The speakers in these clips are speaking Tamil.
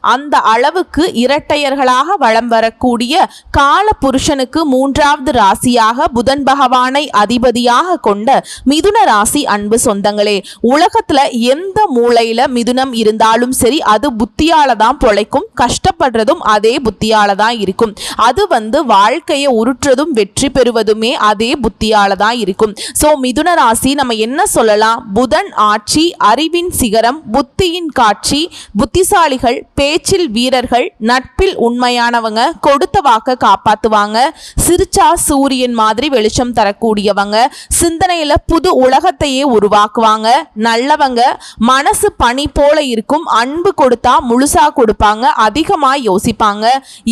அந்த அளவுக்கு இரட்டையர்களாக வலம் வரக்கூடிய கால புருஷனுக்கு மூன்றாவது ராசியாக புதன் பகவானை அதிபதியாக கொண்ட மிதுன ராசி அன்பு சொந்தங்களே உலகத்துல எந்த மூளையில மிதுனம் இருந்தாலும் சரி அது புத்தியால தான் பொழைக்கும் கஷ்டப்படுறதும் அதே புத்தியால தான் இருக்கும். அது வந்து வாழ்க்கையை உருற்றுறதும் வெற்றி பெறுவதுமே அதே புத்தியால தான் இருக்கும். ஸோ மிதுன ராசி நம்ம என்ன சொல்லலாம்? புதன் ஆட்சி அறிவின் சிகரம் புத்தியின் காட்சி புத்திசாலிகள் பே பேச்சில் வீரர்கள் நட்பில் உண்மையானவங்க கொடுத்த வாக்க காப்பாத்துவாங்க. சிரிச்சா சூரியன் மாதிரி வெளிச்சம் தரக்கூடியவங்க. சிந்தனையில புது உலகத்தையே உருவாக்குவாங்க. நல்லவங்க மனசு பனி போல இருக்கும் அன்பு கொடுத்தா முழுசா கொடுப்பாங்க அதிகமா யோசிப்பாங்க.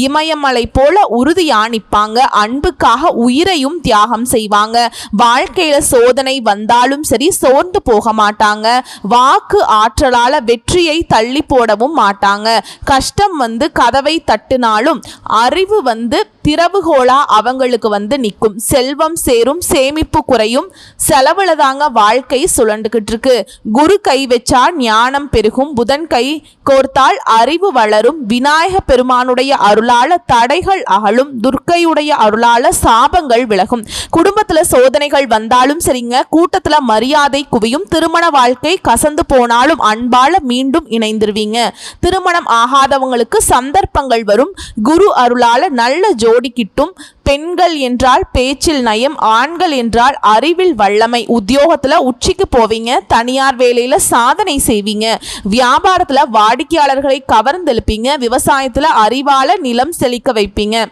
இமயமலை போல உறுதியாணிப்பாங்க அன்புக்காக உயிரையும் தியாகம் செய்வாங்க. வாழ்க்கையில சோதனை வந்தாலும் சரி சோர்ந்து போக மாட்டாங்க. வாக்கு ஆற்றலால வெற்றியை தள்ளி போடவும் மாட்டாங்க. கஷ்டம் வந்து கதவை தட்டினாலும் அறிவு வந்து திறவுகோலா அவங்களுக்கு வந்து நிற்கும். செல்வம் சேரும் சேமிப்பு குறையும். செலவுல தாங்க வாழ்க்கை சுழண்டுகிட்டு இருக்கு குரு கை வச்சா ஞானம் பெருகும். புதன் கை கோர்த்தால் அறிவு வளரும். விநாயக பெருமானுடைய அருளால தடைகள் அகலும். துர்க்கையுடைய அருளால சாபங்கள் விலகும். குடும்பத்துல சோதனைகள் வந்தாலும் சரிங்க. கூட்டத்துல மரியாதை குவியும். திருமண வாழ்க்கை கசந்து போனாலும் அன்பால மீண்டும் இணைந்துருவீங்க. திருமணம் ஆகாதவங்களுக்கு சந்தர்ப்பங்கள் வரும். குரு அருளால நல்ல ஜோடி கிட்டும். பெண்கள் என்றால் பேச்சில் நயம் ஆண்கள் என்றால் அறிவில் வல்லமை. உத்தியோகத்தில் உச்சிக்கு போவீங்க தனியார் வேலையில் சாதனை செய்வீங்க. வியாபாரத்தில் வாடிக்கையாளர்களை கவர்ந்தெழுப்பீங்க விவசாயத்தில் அறிவால நிலம் செழிக்க வைப்பீங்க.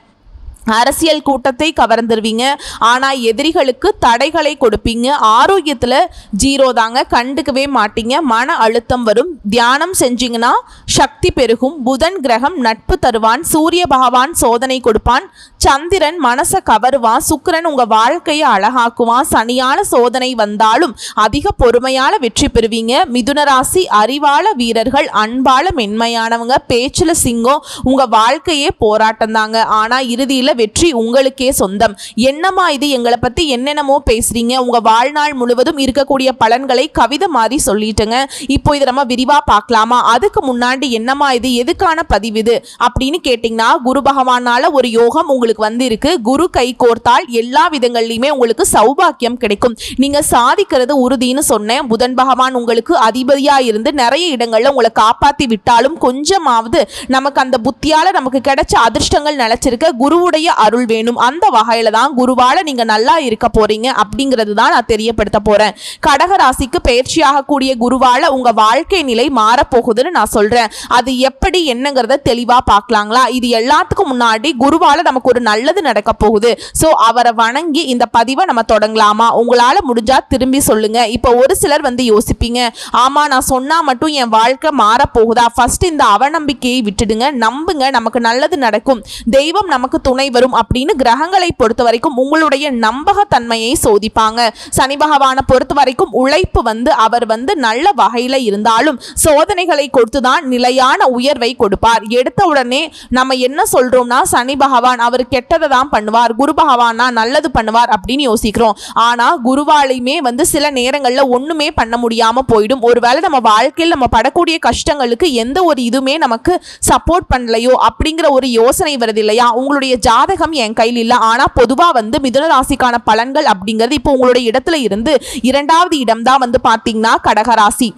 அரசியல் கூட்டத்தை கவர்ந்துருவீங்க. ஆனால் எதிரிகளுக்கு தடைகளை கொடுப்பீங்க. ஆரோக்கியத்தில் ஜீரோ தாங்க கண்டுக்கவே மாட்டீங்க. மன அழுத்தம் வரும். தியானம் செஞ்சீங்கன்னா சக்தி பெருகும். புதன் கிரகம் நட்பு தருவான். சூரிய பகவான் சோதனை கொடுப்பான். சந்திரன் மனசை கவருவான். சுக்கரன் உங்கள் வாழ்க்கையை அழகாக்குவான். சனியான சோதனை வந்தாலும் அதிக பொறுமையால் வெற்றி பெறுவீங்க. மிதுனராசி அறிவாள வீரர்கள் அன்பால மென்மையானவங்க பேச்சில் சிங்கம் உங்கள் வாழ்க்கையே போராட்டம் தாங்க ஆனால் இறுதியில் வெற்றி உங்களுக்கே சொந்தம். என்னம்மா இது? எங்களை பற்றி என்னென்னமோ பேசுறீங்க. உங்கள் வாழ்நாள் முழுவதும் இருக்கக்கூடிய பலன்களை கவிதை மாதிரி சொல்லிட்டுங்க. இப்போ இதை நம்ம விரிவாக பார்க்கலாமா? அதுக்கு முன்னாடி என்னம்மா இது? எதுக்கான பதிவு இது? அப்படின்னு கேட்டிங்கன்னா குரு பகவானால ஒரு யோகம் உங்களுக்கு வந்து இருக்கு குரு கை கோர்த்தால் எல்லா விதங்கள்லையுமே உங்களுக்கு சௌபாக்கியம் கிடைக்கும். நீங்க சாதிக்கிறது உறுதின்னு சொன்னேன். புதன் பகவான் உங்களுக்கு அதிபதியா இருந்து நிறைய இடங்கள்ல உங்களை காப்பாத்தி விட்டாலும் கொஞ்சமாவது நமக்கு அந்த புத்தியால நமக்கு கிடைச்ச அதிர்ஷ்டங்கள் நிலைச்சிருக்க. குருவுடைய அருள் வேணும். அந்த வகையில தான் குருவால நீங்க நல்லா இருக்க போறீங்க அப்படிங்கிறது தான் நான் தெரியப்படுத்த போறேன். கடக ராசிக்கு பயிற்சியாக கூடிய குருவால உங்க வாழ்க்கை நிலை மாறப்போகுதுன்னு நான் சொல்றேன். அது எப்படி என்னங்கிறத தெளிவா பார்க்கலாங்களா? இது எல்லாத்துக்கும் முன்னாடி குருவால நமக்கு ஒரு நல்லது நடக்க போகுது. ஸோ அவரை வணங்கி இந்த பதிவை நம்ம தொடங்கலாமா? உங்களால முடிஞ்சா திரும்பி சொல்லுங்க. இப்போ ஒரு சிலர் வந்து யோசிப்பீங்க ஆமா நான் சொன்னா மட்டும் என் வாழ்க்கை மாறப்போகுதா? ஃபர்ஸ்ட் இந்த அவநம்பிக்கையை விட்டுடுங்க. நம்புங்க நமக்கு நல்லது நடக்கும். தெய்வம் நமக்கு துணை வரும் அப்படின்னு கிரகங்களை பொறுத்த வரைக்கும் உங்களுடைய நம்பகத்தன்மையை சோதிப்பாங்க. சனி பகவானை பொறுத்த வரைக்கும் உழைப்பு வந்து அவர் வந்து நல்ல வகையில் இருந்தாலும் சோதனைகளை கொடுத்துதான் நிலையான உயர்வை கொடுப்பார். எடுத்த உடனே நம்ம என்ன சொல்றோம்னா சனி பகவான் அவர் கெட்டதை தான் பண்ணுவார் குரு பகவானா நல்லது பண்ணுவார் அப்படின்னு யோசிக்கிறோம். ஆனா குருவாலையுமே வந்து சில நேரங்களில் ஒண்ணுமே பண்ண முடியாம போயிடும். ஒருவேளை நம்ம வாழ்க்கையில் நம்ம படக்கூடிய கஷ்டங்களுக்கு எந்த ஒரு இதுவுமே நமக்கு சப்போர்ட் பண்ணலையோ அப்படிங்கிற ஒரு யோசனை வருது இல்லையா? உங்களுடைய ஜாதகம் என் கையில் இல்லை. ஆனா பொதுவா வந்து மிதுன ராசிக்கான பலன்கள் அப்படிங்கிறது இப்போ உங்களுடைய இடத்துல இருந்து இரண்டாவது இடம் தான் வந்து பாத்தீங்கன்னா கடகராசி.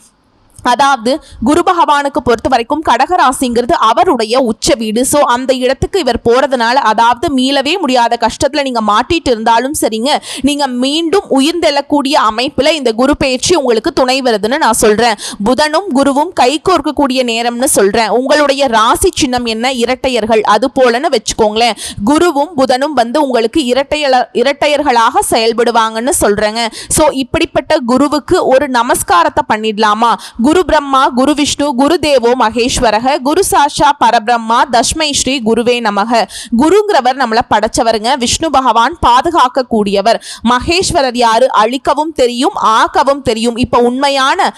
அதாவது குரு பகவானுக்கு பொறுத்த வரைக்கும் கடகராசிங்கிறது அவருடைய உச்ச வீடு. ஸோ அந்த இடத்துக்கு இவர் போறதுனால அதாவது மீளவே முடியாத கஷ்டத்தில் நீங்கள் மாட்டிட்டு இருந்தாலும் சரிங்க. நீங்கள் மீண்டும் உயிர்ந்தெழக்கூடிய அமைப்பில் இந்த குரு பயிற்சி உங்களுக்கு துணை வருதுன்னு நான் சொல்கிறேன் புதனும் குருவும் கை கோர்க்கக்கூடிய நேரம்னு சொல்கிறேன் உங்களுடைய ராசி சின்னம் என்ன? இரட்டையர்கள். அது போலன்னு வச்சுக்கோங்களேன். குருவும் புதனும் வந்து உங்களுக்கு இரட்டையல இரட்டையர்களாக செயல்படுவாங்கன்னு சொல்கிறேங்க ஸோ இப்படிப்பட்ட குருவுக்கு ஒரு நமஸ்காரத்தை பண்ணிடலாமா? குரு பிரம்மா குரு விஷ்ணு குரு தேவோ மகேஸ்வரக குரு சாஷா பரபிரம்மா தஷ்மை ஸ்ரீ குருவே நமக. குருங்கிறவர் நம்மளை படைச்சவருங்க. விஷ்ணு பகவான் பாதுகாக்க கூடியவர் மகேஸ்வரர் யாரு? அழிக்கவும் தெரியும் ஆக்கவும் தெரியும். இப்ப உண்மையான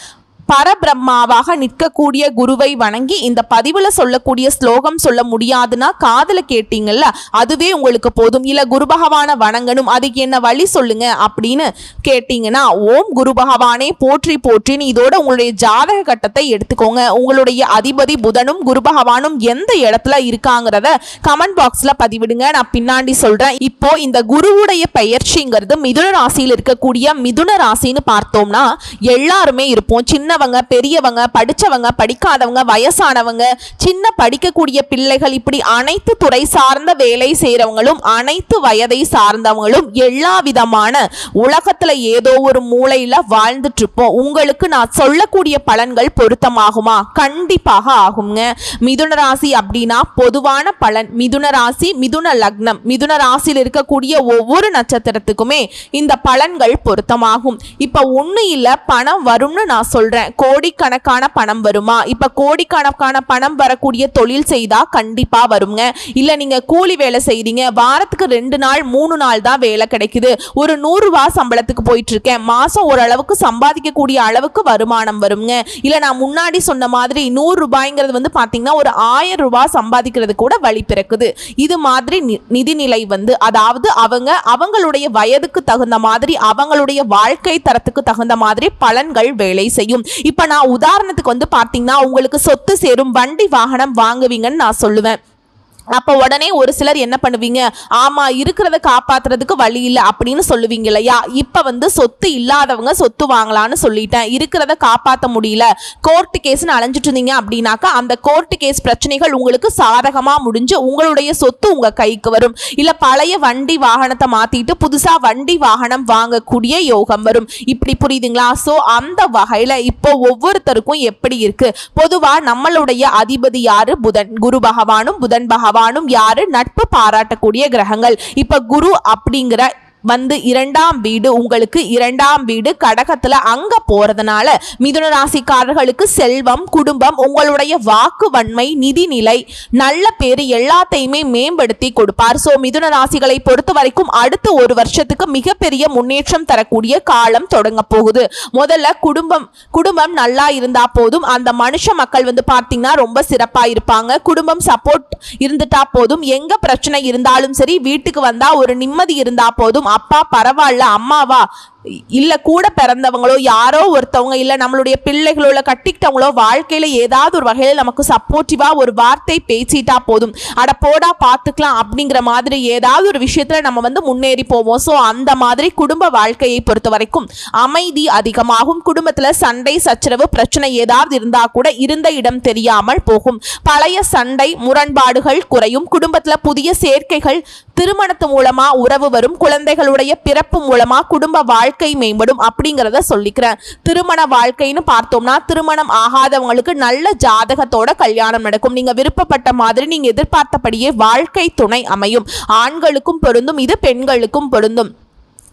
பரபிரம்மாவாக நிற்கக்கூடிய குருவை வணங்கி இந்த பதிவில் சொல்லக்கூடிய ஸ்லோகம் சொல்ல முடியாதுன்னா காதில் கேட்டீங்கல்ல அதுவே உங்களுக்கு போதும். இல்லை குரு பகவானை வணங்கணும் அதுக்கு என்ன வழி சொல்லுங்க அப்படின்னு கேட்டீங்கன்னா ஓம் குரு பகவானே போற்றி போற்றின்னு இதோட உங்களுடைய ஜாதக கட்டத்தை எடுத்துக்கோங்க. உங்களுடைய அதிபதி புதனும் குரு பகவானும் எந்த இடத்துல இருக்காங்கிறத கமெண்ட் பாக்ஸில் பதிவிடுங்க. நான் பின்னாடி சொல்கிறேன் இப்போ இந்த குருவுடைய பெயர்ச்சிங்கிறது மிதுன ராசியில் இருக்கக்கூடிய மிதுன ராசின்னு பார்த்தோம்னா எல்லாருமே இருப்போம். சின்ன சின்னவங்க பெரியவங்க படிச்சவங்க படிக்காதவங்க வயசானவங்க சின்ன படிக்கக்கூடிய பிள்ளைகள் இப்படி அனைத்து துறை சார்ந்த வேலை செய்கிறவங்களும் அனைத்து வயதை சார்ந்தவங்களும் எல்லா விதமான உலகத்துல ஏதோ ஒரு மூலையில் வாழ்ந்துட்டு இருப்போம் உங்களுக்கு நான் சொல்லக்கூடிய பலன்கள் பொருத்தமாகுமா? கண்டிப்பாக ஆகுங்க. மிதுன ராசி அப்படின்னா பொதுவான பலன். மிதுன ராசி மிதுன லக்னம். மிதுன ராசியில் இருக்கக்கூடிய ஒவ்வொரு நட்சத்திரத்துக்குமே இந்த பலன்கள் பொருத்தமாகும். இப்போ ஒண்ணு இல்லை பணம் வரும்னு நான் சொல்கிறேன் சொல்றேன். கோடிக்கணக்கான பணம் வருமா? இப்ப கோடிக்கணக்கான பணம் வரக்கூடிய தொழில் செய்தா கண்டிப்பா வருங்க. இல்ல நீங்க கூலி வேலை செய்றீங்க. வாரத்துக்கு ரெண்டு நாள் மூணு நாள் தான் வேலை கிடைக்குது. ஒரு நூறு ரூபா சம்பளத்துக்கு போயிட்டு இருக்கேன் மாசம் ஓரளவுக்கு சம்பாதிக்கக்கூடிய அளவுக்கு வருமானம் வருங்க. இல்ல நான் முன்னாடி சொன்ன மாதிரி நூறு ரூபாய்ங்கிறது வந்து பாத்தீங்கன்னா ஒரு ஆயிரம் ரூபாய் சம்பாதிக்கிறது கூட வழி பிறக்குது. இது மாதிரி நி- நிதிநிலை வந்து அதாவது அவங்க அவங்களுடைய வயதுக்கு தகுந்த மாதிரி அவங்களுடைய வாழ்க்கை தரத்துக்கு தகுந்த மாதிரி பலன்கள் வேலை செய்யும். இப்ப நான் உதாரணத்துக்கு வந்து பாத்தீங்கன்னா உங்களுக்கு சொத்து சேரும் வண்டி வாகனம் வாங்குவீங்கன்னு நான் சொல்லுவேன். அப்போ உடனே ஒரு சிலர் என்ன பண்ணுவீங்க? ஆமா இருக்கிறத காப்பாத்துறதுக்கு வழி இல்லை அப்படின்னு சொல்லுவீங்க இல்லையா? இப்போ வந்து சொத்து இல்லாதவங்க சொத்து வாங்கலாம்னு சொல்லிட்டேன். இருக்கிறத காப்பாற்ற முடியல. கோர்ட்டு கேஸ்னு அலைஞ்சிட்டு இருந்தீங்க அப்படின்னாக்கா அந்த கோர்ட்டு கேஸ் பிரச்சனைகள் உங்களுக்கு சாதகமா முடிஞ்சு உங்களுடைய சொத்து உங்க கைக்கு வரும். இல்ல பழைய வண்டி வாகனத்தை மாத்திட்டு புதுசா வண்டி வாகனம் வாங்கக்கூடிய யோகம் வரும். இப்படி புரியுதுங்களா? சோ அந்த வகையில இப்போ ஒவ்வொருத்தருக்கும் எப்படி இருக்கு? பொதுவா நம்மளுடைய அதிபதி யாரு? புதன். குரு பகவானும் புதன் பகவானும் யாரு? நட்பு பாராட்டக்கூடிய கிரகங்கள். இப்ப குரு அப்படிங்கிற வந்து இரண்டாம் வீடு உங்களுக்கு இரண்டாம் வீடு கடகத்துல அங்க போறதுனால மிதுன ராசிக்காரர்களுக்கு செல்வம் குடும்பம் உங்களுடைய வாக்கு வன்மை நிதிநிலை நல்ல பேரு எல்லாத்தையுமே மேம்படுத்தி கொடுப்பார். சோ மிதுன ராசிகளை பொறுத்த வரைக்கும் அடுத்த ஒரு வருஷத்துக்கு மிகப்பெரிய முன்னேற்றம் தரக்கூடிய காலம் தொடங்க போகுது. முதல்ல குடும்பம் குடும்பம் நல்லா இருந்தா போதும். அந்த மனுஷ மக்கள் வந்து பார்த்தீங்கன்னா ரொம்ப சிறப்பா இருப்பாங்க. குடும்பம் சப்போர்ட் இருந்துட்டா போதும். எங்க பிரச்சனை இருந்தாலும் சரி வீட்டுக்கு வந்தா ஒரு நிம்மதி இருந்தா போதும். அப்பா பரவாயில்ல அம்மாவா? இல்லை கூட பிறந்தவங்களோ யாரோ ஒருத்தவங்க இல்லை நம்மளுடைய பிள்ளைகளோ இல்லை கட்டிக்கிட்டவங்களோ வாழ்க்கையில் ஏதாவது ஒரு வகையில் நமக்கு சப்போர்ட்டிவாக ஒரு வார்த்தை பேசிட்டா போதும். அட போடா பார்த்துக்கலாம் அப்படிங்கிற மாதிரி ஏதாவது ஒரு விஷயத்தில் நம்ம வந்து முன்னேறி போவோம். ஸோ அந்த மாதிரி குடும்ப வாழ்க்கையை பொறுத்த வரைக்கும் அமைதி அதிகமாகும். குடும்பத்தில் சண்டை சச்சரவு பிரச்சனை ஏதாவது இருந்தால் கூட இருந்த இடம் தெரியாமல் போகும். பழைய சண்டை முரண்பாடுகள் குறையும். குடும்பத்தில் புதிய சேர்க்கைகள் திருமணத்து மூலமாக உறவு வரும். குழந்தைகளுடைய பிறப்பு மூலமாக குடும்ப வாழ்க்கை வாழ்க்கை மேம்படும் அப்படிங்கிறத சொல்லிக்கிறேன். திருமண வாழ்க்கைன்னு பார்த்தோம்னா திருமணம் ஆகாதவங்களுக்கு நல்ல ஜாதகத்தோட கல்யாணம் நடக்கும். நீங்க விருப்பப்பட்ட மாதிரி நீங்க எதிர்பார்த்தபடியே வாழ்க்கை துணை அமையும். ஆண்களுக்கும் பொருந்தும் இது பெண்களுக்கும் பொருந்தும்.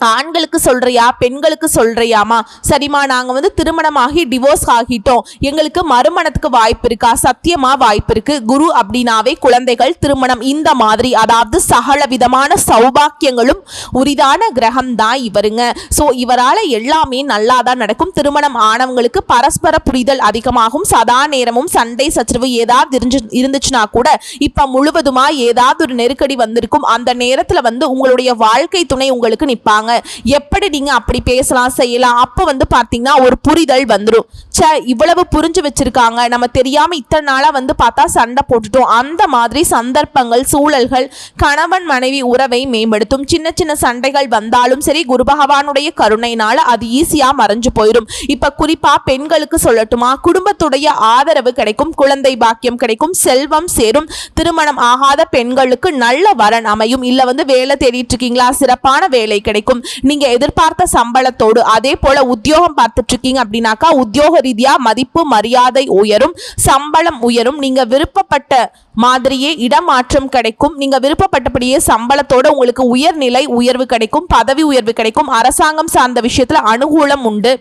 ஆண்களுக்கு சொல்கிறியா பெண்களுக்கு சொல்கிறியாமா சரிம்மா நாங்கள் வந்து திருமணமாகி டிவோர்ஸ் ஆகிட்டோம். எங்களுக்கு மறுமணத்துக்கு வாய்ப்பு இருக்கா சத்தியமாக வாய்ப்பு இருக்குது குரு அப்படின்னாவே குழந்தைகள் திருமணம் இந்த மாதிரி அதாவது சகல விதமான சௌபாக்கியங்களும் உரிதான கிரகம் தான் இவருங்க. ஸோ இவரால் எல்லாமே நல்லா தான் நடக்கும். திருமணம் ஆனவங்களுக்கு பரஸ்பர புரிதல் அதிகமாகும். சதா நேரமும் சண்டை சச்சரவு ஏதாவது இருந்து இருந்துச்சுன்னா கூட இப்போ முழுவதுமாக ஏதாவது ஒரு நெருக்கடி வந்திருக்கும். அந்த நேரத்தில் வந்து உங்களுடைய வாழ்க்கை துணை உங்களுக்கு நிற்பாங்க இருப்பாங்க எப்படி நீங்க அப்படி பேசலாம் செய்யலாம்? அப்ப வந்து பாத்தீங்கன்னா ஒரு புரிதல் வந்துடும் சே இவ்வளவு புரிஞ்சு வச்சிருக்காங்க. நம்ம தெரியாம இத்தனை நாளா வந்து பார்த்தா சண்டை போட்டுட்டோம். அந்த மாதிரி சந்தர்ப்பங்கள் சூழல்கள் கணவன் மனைவி உறவை மேம்படுத்தும். சின்ன சின்ன சண்டைகள் வந்தாலும் சரி குரு பகவானுடைய கருணையினால அது ஈஸியா மறைஞ்சு போயிடும் இப்ப குறிப்பா பெண்களுக்கு சொல்லட்டுமா? குடும்பத்துடைய ஆதரவு கிடைக்கும் குழந்தை பாக்கியம் கிடைக்கும் செல்வம் சேரும். திருமணம் ஆகாத பெண்களுக்கு நல்ல வரன் அமையும். இல்ல வந்து வேலை தேடிட்டு இருக்கீங்களா? சிறப்பான வேலை கிடைக்கும். நீங்க எதிர்பார்த்த சம்பளத்தோடு அதே போல உத்தியோகம் பார்த்துட்டு இருக்கீங்க அப்படின்னாக்கா உத்தியோக ரீதியா மதிப்பு மரியாதை உயரும் சம்பளம் உயரும். நீங்க விருப்பப்பட்ட மாதிரியே இடமாற்றம் கிடைக்கும். நீங்க விருப்பப்பட்டபடியே சம்பளத்தோட உங்களுக்கு உயர்நிலை உயர்வு கிடைக்கும் பதவி உயர்வு கிடைக்கும். அரசாங்கம் சார்ந்த விஷயத்துல அனுகூலம் உண்டு.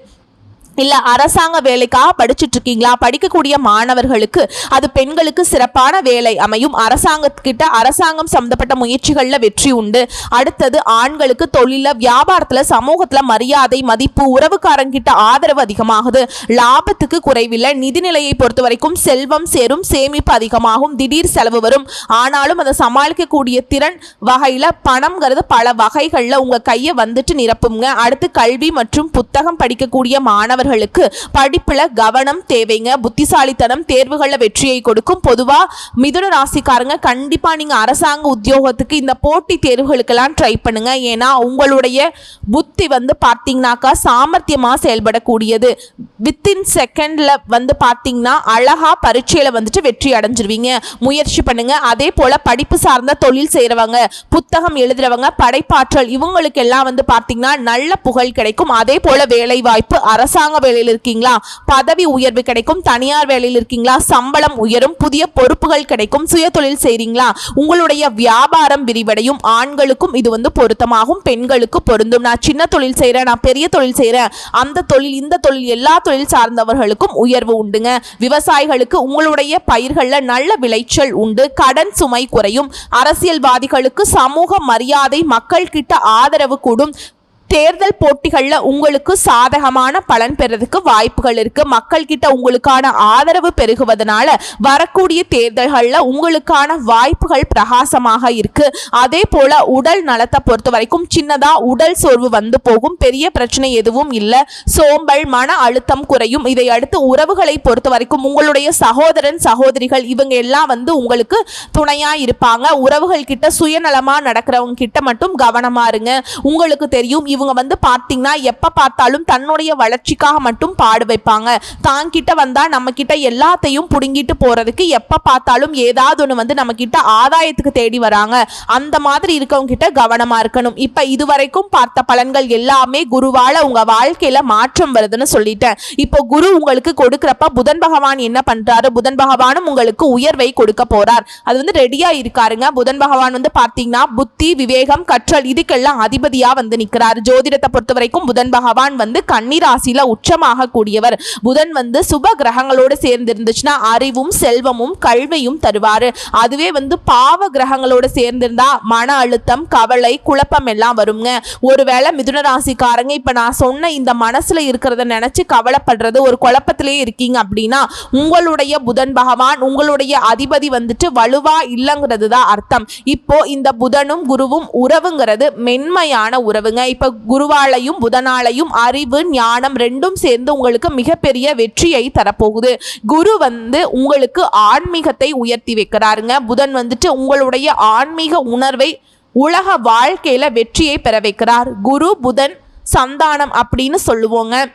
இல்லை அரசாங்க வேலைக்காக படிச்சுட்டு இருக்கீங்களா படிக்கக்கூடிய மாணவர்களுக்கு அது பெண்களுக்கு சிறப்பான வேலை அமையும். அரசாங்கத்துக்கிட்ட அரசாங்கம் சம்பந்தப்பட்ட முயற்சிகளில் வெற்றி உண்டு. அடுத்தது ஆண்களுக்கு தொழில வியாபாரத்தில் சமூகத்தில் மரியாதை மதிப்பு உறவுக்காரங்கிட்ட ஆதரவு அதிகமாகுது. லாபத்துக்கு குறைவில்லை. நிதிநிலையை பொறுத்த வரைக்கும் செல்வம் சேரும் சேமிப்பு அதிகமாகும் திடீர் செலவு வரும். ஆனாலும் அதை சமாளிக்கக்கூடிய திறன் வகையில் பணம்ங்கிறது பல வகைகளில் உங்கள் கையை வந்துட்டு நிரப்புங்க. அடுத்து கல்வி மற்றும் புத்தகம் படிக்கக்கூடிய மாணவர் மாணவர்களுக்கு படிப்புல கவனம் தேவைங்க புத்திசாலித்தனம் தேர்வுகளில் வெற்றியை கொடுக்கும். பொதுவா மிதுன ராசிக்காரங்க கண்டிப்பா நீங்க அரசாங்க உத்தியோகத்துக்கு இந்த போட்டி தேர்வுகளுக்கெல்லாம் ட்ரை பண்ணுங்க. ஏன்னா உங்களுடைய புத்தி வந்து பார்த்தீங்கன்னாக்கா சாமர்த்தியமா செயல்படக்கூடியது. வித்தின் செகண்ட்ல வந்து பார்த்தீங்கன்னா அழகா பரீட்சையில வந்துட்டு வெற்றி அடைஞ்சிருவீங்க. முயற்சி பண்ணுங்க. அதே போல படிப்பு சார்ந்த தொழில் செய்கிறவங்க புத்தகம் எழுதுறவங்க படைப்பாற்றல் இவங்களுக்கு எல்லாம் வந்து பார்த்தீங்கன்னா நல்ல புகழ் கிடைக்கும். அதே போல வேலை வாய்ப்பு அரசாங்க வேலையில் இருக்கீங்களா? பதவி உயர்வு கிடைக்கும் தனியார் வேலையில் இருக்கீங்களா? சம்பளம் உயரும் புதிய பொறுப்புகள் கிடைக்கும் சுய தொழில் செய்றீங்களா? உங்களுடைய வியாபாரம் விரிவடையும் ஆண்களுக்கும் இது வந்து பொருத்தமாகும் பெண்களுக்கு பொருந்தும். நான் சின்ன தொழில் செய்கிறேன் நான் பெரிய தொழில் செய்கிறேன் அந்த தொழில் இந்த தொழில் எல்லா தொழில் சார்ந்தவர்களுக்கும் உயர்வு உண்டுங்க. விவசாயிகளுக்கு உங்களுடைய பயிர்களில் நல்ல விளைச்சல் உண்டு கடன் சுமை குறையும். அரசியல்வாதிகளுக்கு சமூக மரியாதை மக்கள் கிட்ட ஆதரவு கூடும். தேர்தல் போட்டிகளில் உங்களுக்கு சாதகமான பலன் பெறதுக்கு வாய்ப்புகள் இருக்கு. மக்கள் கிட்ட உங்களுக்கான ஆதரவு பெருகுவதனால வரக்கூடிய தேர்தல்களில் உங்களுக்கான வாய்ப்புகள் பிரகாசமாக இருக்கு. அதே போல உடல் நலத்தை பொறுத்த வரைக்கும் சின்னதா உடல் சோர்வு வந்து போகும். பெரிய பிரச்சனை எதுவும் இல்லை. சோம்பல் மன அழுத்தம் குறையும். இதை அடுத்து உறவுகளை பொறுத்த வரைக்கும் உங்களுடைய சகோதரன் சகோதரிகள் இவங்க எல்லாம் வந்து உங்களுக்கு துணையா இருப்பாங்க. உறவுகள் கிட்ட சுயநலமா நடக்கிறவங்க கிட்ட மட்டும் கவனமா இருங்க. உங்களுக்கு தெரியும் இவங்க வந்து பார்த்தீங்கன்னா எப்போ பார்த்தாலும் தன்னுடைய வளர்ச்சிக்காக மட்டும் பாடு வைப்பாங்க. தான் கிட்ட வந்தால் நம்ம கிட்ட எல்லாத்தையும் புடுங்கிட்டு போகிறதுக்கு எப்போ பார்த்தாலும் ஏதாவது ஒன்று வந்து நம்ம கிட்ட ஆதாயத்துக்கு தேடி வராங்க. அந்த மாதிரி இருக்கவங்க கிட்ட கவனமாக இருக்கணும். இப்போ இதுவரைக்கும் பார்த்த பலன்கள் எல்லாமே குருவால் உங்க வாழ்க்கையில் மாற்றம் வருதுன்னு சொல்லிட்டேன். இப்போ குரு உங்களுக்கு கொடுக்குறப்ப புதன் பகவான் என்ன பண்ணுறாரு புதன் பகவானும் உங்களுக்கு உயர்வை கொடுக்க போறார். அது வந்து ரெடியாக இருக்காருங்க. புதன் பகவான் வந்து பார்த்தீங்கன்னா புத்தி விவேகம் கற்றல் இதுக்கெல்லாம் அதிபதியாக வந்து நிற்கிறாரு ஜோதிடத்தை பொறுத்த வரைக்கும் புதன் பகவான் வந்து கன்னி ராசியில உச்சமாக கூடியவர் புதன் வந்து சுப கிரகங்களோடு சேர்ந்து இருந்துச்சுன்னா அறிவும் செல்வமும் கல்வியும் தருவாரு. அதுவே வந்து பாவ கிரகங்களோடு சேர்ந்திருந்தா மன அழுத்தம் கவலை குழப்பம் எல்லாம் வருங்க. ஒருவேளை மிதுன ராசிக்காரங்க இப்ப நான் சொன்ன இந்த மனசுல இருக்கிறத நினைச்சு கவலைப்படுறது ஒரு குழப்பத்திலே இருக்கீங்க அப்படின்னா உங்களுடைய புதன் பகவான் உங்களுடைய அதிபதி வந்துட்டு வலுவா இல்லைங்கிறது தான் அர்த்தம். இப்போ இந்த புதனும் குருவும் உறவுங்கிறது மென்மையான உறவுங்க. இப்போ குருவாலையும் புதனாலையும் அறிவு ஞானம் ரெண்டும் சேர்ந்து உங்களுக்கு மிகப்பெரிய வெற்றியை தரப்போகுது. குரு வந்து உங்களுக்கு ஆன்மீகத்தை உயர்த்தி வைக்கிறாருங்க. புதன் வந்துட்டு உங்களுடைய ஆன்மீக உணர்வை உலக வாழ்க்கையில வெற்றியை பெற வைக்கிறார். குரு புதன் சந்தானம் அப்படின்னு சொல்லுவோங்க.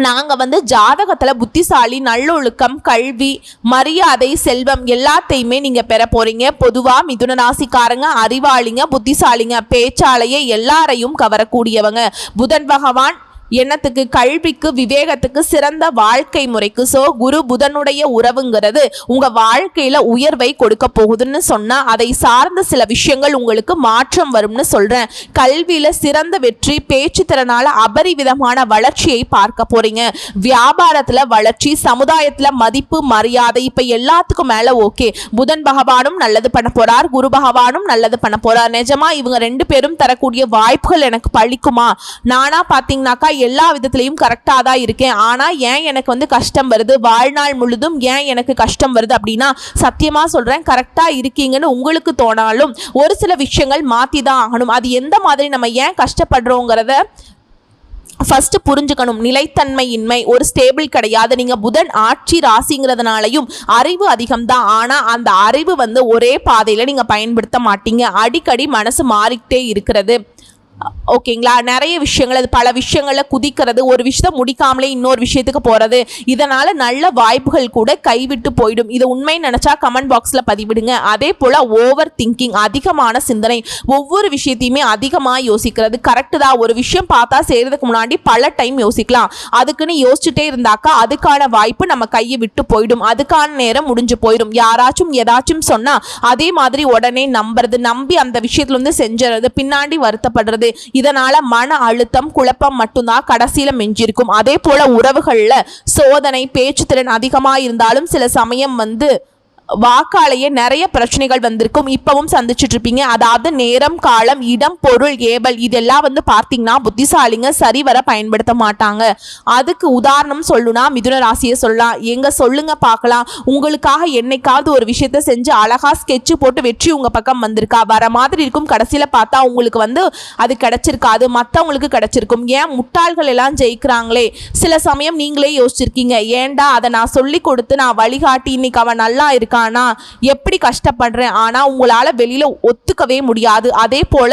நாங்கள் வந்து ஜாதகத்தில் புத்திசாலி நல்லொழுக்கம் கல்வி மரியாதை செல்வம் எல்லாத்தையுமே நீங்கள் பெற போகிறீங்க பொதுவாக மிதுன ராசிக்காரங்க அறிவாளிங்க புத்திசாலிங்க பேச்சாலையே எல்லாரையும் கவரக்கூடியவங்க. புதன் பகவான் எண்ணத்துக்கு கல்விக்கு விவேகத்துக்கு சிறந்த வாழ்க்கை முறைக்கு. ஸோ குரு புதனுடைய உறவுங்கிறது உங்க வாழ்க்கையில உயர்வை கொடுக்க போகுதுன்னு சொன்னா அதை சார்ந்த சில விஷயங்கள் உங்களுக்கு மாற்றம் வரும்னு சொல்றேன். கல்வியில சிறந்த வெற்றி பேச்சு திறனால அபரிவிதமான வளர்ச்சியை பார்க்க போறீங்க. வியாபாரத்துல வளர்ச்சி சமுதாயத்துல மதிப்பு மரியாதை இப்ப எல்லாத்துக்கும் மேல ஓகே. புதன் பகவானும் நல்லது பண்ண போறார் குரு பகவானும் நல்லது பண்ண போறார். நிஜமா இவங்க ரெண்டு பேரும் தரக்கூடிய வாய்ப்புகள் எனக்கு பழிக்குமா? நானா பாத்தீங்கன்னாக்கா எல்லா விதத்துலையும் கரெக்டாக தான் இருக்கேன். ஆனால் ஏன் எனக்கு வந்து கஷ்டம் வருது? வாழ்நாள் முழுதும் ஏன் எனக்கு கஷ்டம் வருது அப்படின்னா சத்தியமாக சொல்கிறேன் கரெக்டாக இருக்கீங்கன்னு உங்களுக்கு தோணாலும் ஒரு சில விஷயங்கள் மாற்றி தான் ஆகணும். அது எந்த மாதிரி நம்ம ஏன் கஷ்டப்படுறோங்கிறத ஃபஸ்ட்டு புரிஞ்சுக்கணும். நிலைத்தன்மையின்மை ஒரு ஸ்டேபிள் கிடையாது. நீங்கள் புதன் ஆட்சி ராசிங்கிறதுனாலையும் அறிவு அதிகம்தான் ஆனால் அந்த அறிவு வந்து ஒரே பாதையில் நீங்கள் பயன்படுத்த மாட்டீங்க. அடிக்கடி மனசு மாறிக்கிட்டே இருக்கிறது. ஓகேங்களா? நிறைய விஷயங்கள் அது பல விஷயங்களில் குதிக்கிறது ஒரு விஷயத்தை முடிக்காமலே இன்னொரு விஷயத்துக்கு போகிறது இதனால் நல்ல வாய்ப்புகள் கூட கைவிட்டு போயிடும். இது உண்மை நினச்சா கமெண்ட் பாக்ஸில் பதிவிடுங்க. அதே போல் ஓவர் திங்கிங் அதிகமான சிந்தனை ஒவ்வொரு விஷயத்தையுமே அதிகமாக யோசிக்கிறது. கரெக்டு தான். ஒரு விஷயம் பார்த்தா செய்கிறதுக்கு முன்னாடி பல டைம் யோசிக்கலாம். அதுக்குன்னு யோசிச்சுட்டே இருந்தாக்கா அதுக்கான வாய்ப்பு நம்ம கையை விட்டு போயிடும். அதுக்கான நேரம் முடிஞ்சு போயிடும். யாராச்சும் ஏதாச்சும் சொன்னால் அதே மாதிரி உடனே நம்புறது நம்பி அந்த விஷயத்துல வந்து செஞ்சுறது பின்னாடி வருத்தப்படுறது இதனால மன அழுத்தம் குழப்பம் மட்டும்தான் கடைசியில மிஞ்சிருக்கும் அதே போல உறவுகள்ல சோதனை பேச்சுத்திறன் அதிகமா இருந்தாலும் சில சமயம் வந்து வாக்காலேயே நிறைய பிரச்சனைகள் வந்திருக்கும். இப்பவும் சந்திச்சுட்டு இருப்பீங்க அதாவது நேரம் காலம் இடம் பொருள் ஏவல் இதெல்லாம் வந்து பார்த்தீங்கன்னா புத்திசாலிங்க சரிவர பயன்படுத்த மாட்டாங்க. அதுக்கு உதாரணம் சொல்லுனா மிதுன ராசியை சொல்லலாம். எங்க சொல்லுங்க பார்க்கலாம். உங்களுக்காக என்னைக்காவது ஒரு விஷயத்த செஞ்சு அழகா ஸ்கெட்ச் போட்டு வெற்றி உங்க பக்கம் வந்திருக்கா? வர மாதிரி இருக்கும். கடைசியில பார்த்தா உங்களுக்கு வந்து அது கிடைச்சிருக்காது. மற்றவங்களுக்கு கிடைச்சிருக்கும். ஏன் முட்டாள்கள் எல்லாம் ஜெயிக்கிறாங்களே? சில சமயம் நீங்களே யோசிச்சிருக்கீங்க. ஏன்டா அதை நான் சொல்லி கொடுத்து நான் வழிகாட்டி இன்னைக்கு அவன் நல்லா இருக்கா இருக்கானா? எப்படி கஷ்டப்படுறேன்? ஆனா உங்களால வெளியில ஒத்துக்கவே முடியாது. அதே போல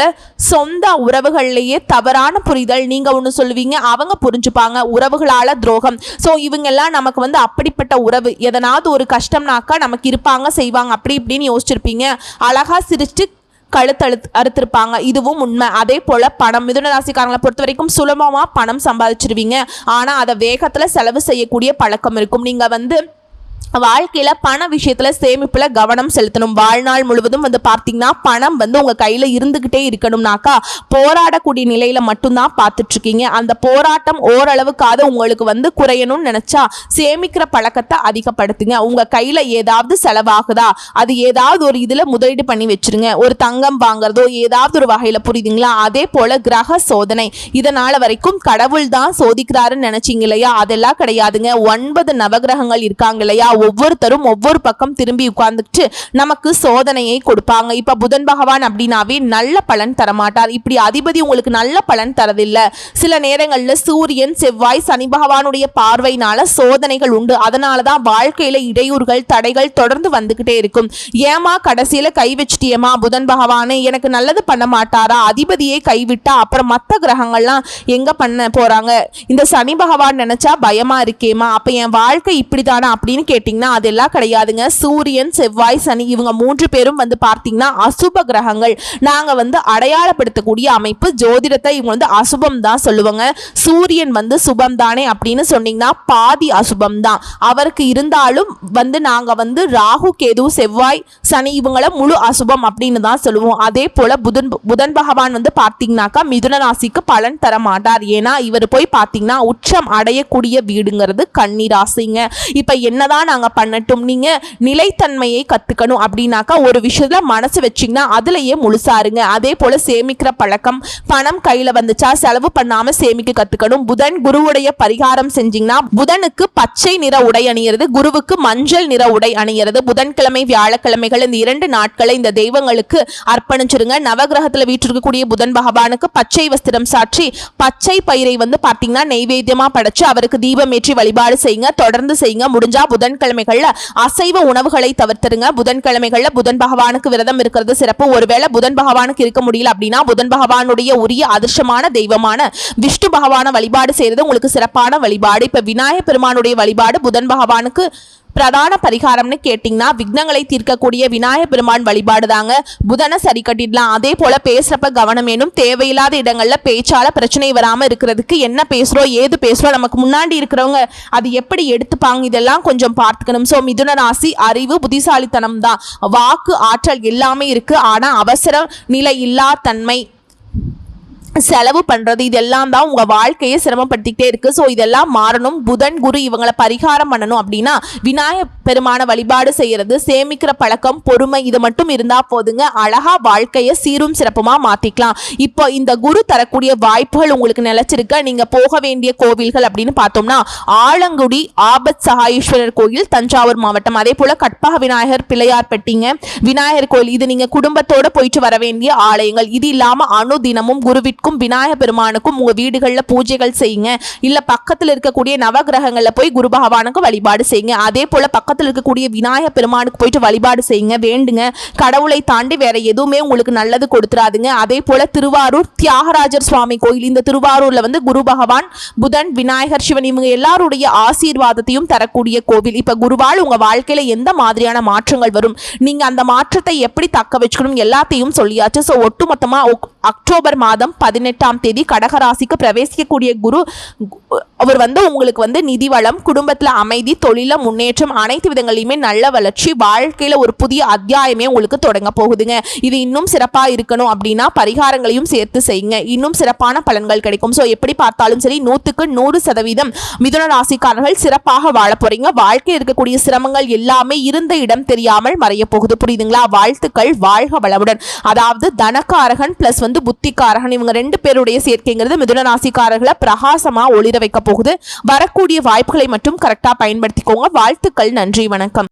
சொந்த உறவுகள்லயே தவறான புரிதல் நீங்க ஒன்று சொல்லுவீங்க அவங்க புரிஞ்சுப்பாங்க. உறவுகளால துரோகம். ஸோ இவங்க எல்லாம் நமக்கு வந்து அப்படிப்பட்ட உறவு. எதனாவது ஒரு கஷ்டம்னாக்கா நமக்கு இருப்பாங்க செய்வாங்க. அப்படி இப்படின்னு யோசிச்சிருப்பீங்க. அழகா சிரிச்சு கழுத்தழு அறுத்திருப்பாங்க. இதுவும் உண்மை. அதே போல பணம். மிதுன ராசிக்காரங்களை பொறுத்த வரைக்கும் சுலபமாக பணம் சம்பாதிச்சிருவீங்க. ஆனால் அதை வேகத்தில் செலவு செய்யக்கூடிய பழக்கம் இருக்கும். நீங்கள் வந்து வாழ்க்கையில் பண விஷயத்தில் சேமிப்பில் கவனம் செலுத்தணும். வாழ்நாள் முழுவதும் வந்து பார்த்தீங்கன்னா பணம் வந்து உங்கள் கையில் இருந்துக்கிட்டே இருக்கணும்னாக்கா போராடக்கூடிய நிலையில் மட்டும்தான் பார்த்துட்ருக்கீங்க. அந்த போராட்டம் ஓரளவுக்காவது உங்களுக்கு வந்து குறையணும்னு நினச்சா சேமிக்கிற பழக்கத்தை அதிகப்படுத்துங்க. உங்கள் கையில் ஏதாவது செலவாகுதா அது ஏதாவது ஒரு இதில் முதலீடு பண்ணி வச்சிருங்க. ஒரு தங்கம் வாங்குறதோ ஏதாவது ஒரு வகையில் புரியுதுங்களா? அதே போல் கிரக சோதனை. இதனால் வரைக்கும் கடவுள் தான் சோதிக்கிறாருன்னு நினச்சிங்க இல்லையா? அதெல்லாம் கிடையாதுங்க. ஒன்பது நவகிரகங்கள் இருக்காங்க இல்லையா? ஒவ்வொருத்தரும் ஒவ்வொரு பக்கம் திரும்பி உட்கார்ந்துட்டு நமக்கு சோதனையை கொடுப்பாங்க. இப்ப புதன் பகவான் அப்படின்னாவே நல்ல பலன் தரமாட்டார். இப்படி அதிபதி உங்களுக்கு நல்ல பலன் தரதில்லை. சில நேரங்கள்ல சூரியன் செவ்வாய் சனி பகவானுடைய பார்வையினால சோதனைகள் உண்டு. அதனால தான் வாழ்க்கையில இடையூறுகள் தடைகள் தொடர்ந்து வந்துகிட்டே இருக்கும். ஏமா கடைசியில கை வச்சுட்டியமா புதன் பகவானு? எனக்கு நல்லது பண்ண மாட்டாரா? அதிபதியை கைவிட்டா அப்புறம் மற்ற கிரகங்கள்லாம் எங்க பண்ண போறாங்க? இந்த சனி பகவான் நினைச்சா பயமா இருக்கேமா அப்ப என் வாழ்க்கை இப்படிதானா அப்படின்னு கேட்டிங்கன்னா அதெல்லாம் கிடையாதுங்க. சூரியன் செவ்வாய் சனி இவங்க மூன்று பேரும் வந்து பார்த்தீங்கன்னா அசுப கிரகங்கள். நாங்க வந்து அடையாளப்படுத்தக்கூடிய அமைப்பு ஜோதிடத்தை இவங்க வந்து அசுபம் தான் சொல்லுவாங்க. சூரியன் வந்து சுபம் தானே அப்படின்னு சொன்னீங்கன்னா பாதி அசுபம் தான். அவருக்கு இருந்தாலும் வந்து நாங்க வந்து ராகு கேது செவ்வாய் சனி இவங்கள முழு அசுபம் அப்படின்னு தான் சொல்லுவோம். அதே போல புதன் புதன் பகவான் வந்து பார்த்தீங்கன்னாக்கா மிதுன ராசிக்கு பலன் தர மாட்டார். ஏன்னா இவர் போய் பார்த்தீங்கன்னா உச்சம் அடையக்கூடிய வீடுங்கிறது கன்னி ராசிங்க. இப்போ என்னதான் தான் நாங்கள் பண்ணட்டும். நீங்கள் நிலைத்தன்மையை கற்றுக்கணும் அப்படின்னாக்கா ஒரு விஷயத்தில் மனசு வச்சிங்கன்னா அதுலேயே முழுசாருங்க அதே போல் சேமிக்கிற பழக்கம் பணம் கையில் வந்துச்சா செலவு பண்ணாமல் சேமிக்க கற்றுக்கணும் புதன் குருவுடைய பரிகாரம் செஞ்சிங்கன்னா புதனுக்கு பச்சை நிற உடை அணியிறது குருவுக்கு மஞ்சள் நிற உடை அணியிறது. புதன்கிழமை வியாழக்கிழமைகள் இந்த இரண்டு நாட்களை இந்த தெய்வங்களுக்கு அர்ப்பணிச்சிருங்க. நவகிரகத்தில் வீற்றிருக்கக்கூடிய புதன் பகவானுக்கு பச்சை வஸ்திரம் சாற்றி பச்சை பயிரை வந்து பார்த்தீங்கன்னா நெய்வேத்தியமாக படைச்சு அவருக்கு தீபம் ஏற்றி வழிபாடு செய்யுங்க. தொடர்ந்து செய்யுங்க. முடிஞ்சா புதன் புதன்கிழமைகள்ல அசைவ உணவுகளை தவிர்த்துருங்க. புதன்கிழமைகள்ல புதன் பகவானுக்கு விரதம் இருக்கிறது சிறப்பு. ஒருவேளை புதன் பகவானுக்கு இருக்க முடியல அப்படின்னா புதன் பகவானுடைய உரிய அதிர்ஷ்டமான தெய்வமான விஷ்ணு பகவான வழிபாடு செய்யறது உங்களுக்கு சிறப்பான வழிபாடு. இப்ப விநாயகர் பெருமானுடைய வழிபாடு புதன் பகவானுக்கு பிரதான பரிகாரம்னு கேட்டிங்கன்னா விக்னங்களை தீர்க்கக்கூடிய விநாயக பெருமான் வழிபாடு தாங்க. புதனை சரி கட்டிடலாம். அதே போல பேசுறப்ப கவனம் வேணும் தேவையில்லாத இடங்கள்ல பேச்சால பிரச்சனை வராம இருக்கிறதுக்கு என்ன பேசுறோம் ஏது பேசுறோம் நமக்கு முன்னாடி இருக்கிறவங்க அது எப்படி எடுத்துப்பாங்க இதெல்லாம் கொஞ்சம் பார்த்துக்கணும். ஸோ மிதுன ராசி அறிவு புத்திசாலித்தனம் தான் வாக்கு ஆற்றல் எல்லாமே இருக்கு. ஆனா அவசர நிலை இல்லா தன்மை செலவு பண்ணுறது இதெல்லாம் தான் உங்கள் வாழ்க்கையை சிரமப்படுத்திக்கிட்டே இருக்குது ஸோ இதெல்லாம் மாறணும். புதன் குரு இவங்களை பரிகாரம் பண்ணணும் அப்படின்னா விநாயக பெருமான வழிபாடு செய்கிறது சேமிக்கிற பழக்கம் பொறுமை இது மட்டும் இருந்தால் போதுங்க. அழகா வாழ்க்கையை சீரும் சிறப்புமாக மாற்றிக்கலாம் இப்போ இந்த குரு தரக்கூடிய வாய்ப்புகள் உங்களுக்கு நிலைச்சிருக்க. நீங்கள் போக வேண்டிய கோவில்கள் அப்படின்னு பார்த்தோம்னா ஆலங்குடி ஆபத் சகாயேஸ்வரர் கோயில் தஞ்சாவூர் மாவட்டம். அதே போல் கற்பக விநாயகர் பிள்ளையார்பட்டிங்க விநாயகர் கோயில். இது நீங்கள் குடும்பத்தோடு போயிட்டு வர வேண்டிய ஆலயங்கள். இது இல்லாமல் அணு தினமும் குருவிற்கு குருவிற்கும் விநாயக பெருமானுக்கும் உங்கள் வீடுகளில் பூஜைகள் செய்யுங்க. இல்லை பக்கத்தில் இருக்கக்கூடிய நவகிரகங்களில் போய் குரு பகவானுக்கு வழிபாடு செய்யுங்க. அதே போல பக்கத்தில் இருக்கக்கூடிய விநாயக பெருமானுக்கு போயிட்டு வழிபாடு செய்யுங்க. வேண்டுங்க. கடவுளை தாண்டி வேற எதுவுமே உங்களுக்கு நல்லது கொடுத்துறாதுங்க. அதே போல் திருவாரூர் தியாகராஜர் சுவாமி கோயில் இந்த திருவாரூரில் வந்து குரு பகவான் புதன் விநாயகர் சிவன் இவங்க எல்லாருடைய ஆசீர்வாதத்தையும் தரக்கூடிய கோவில். இப்போ குருவால் உங்கள் வாழ்க்கையில் எந்த மாதிரியான மாற்றங்கள் வரும்? நீங்கள் அந்த மாற்றத்தை எப்படி தக்க வச்சுக்கணும்? எல்லாத்தையும் சொல்லியாச்சு. ஸோ ஒட்டுமொத்தமாக அக்டோபர் மாதம் பதினெட்டாம் தேதி கடகராசிக்கு பிரவேசிக்கக்கூடிய குரு அவர் வந்து உங்களுக்கு வந்து நிதி வளம் குடும்பத்தில் அமைதி தொழில முன்னேற்றம் அனைத்து விதங்களையுமே நல்ல வளர்ச்சி வாழ்க்கையில ஒரு புதிய அத்தியாயமே உங்களுக்கு தொடங்க போகுதுங்க. இது இன்னும் சிறப்பாக இருக்கணும் அப்படின்னா பரிகாரங்களையும் சேர்த்து செய்யுங்க. இன்னும் சிறப்பான பலன்கள் கிடைக்கும். ஸோ எப்படி பார்த்தாலும் சரி நூற்றுக்கு நூறு சதவீதம் மிதுன ராசிக்காரர்கள் சிறப்பாக வாழ போறீங்க. வாழ்க்கையில் இருக்கக்கூடிய சிரமங்கள் எல்லாமே இருந்த இடம் தெரியாமல் மறைய போகுது. புரியுதுங்களா? வாழ்த்துக்கள் வாழ்க வளமுடன். அதாவது தனக்காரகன் பிளஸ் வந்து புத்திக்காரகன். இவங்க ரெண்டு பேருடைய சேர்க்கைங்கிறது மிதுன ராசிக்காரர்களை பிரகாசமா ஒளிர வைக்க போகுது. வரக்கூடிய வாய்ப்புகளை மட்டும் கரெக்டா பயன்படுத்திக்கோங்க. வாழ்த்துக்கள். நன்றி. வணக்கம்.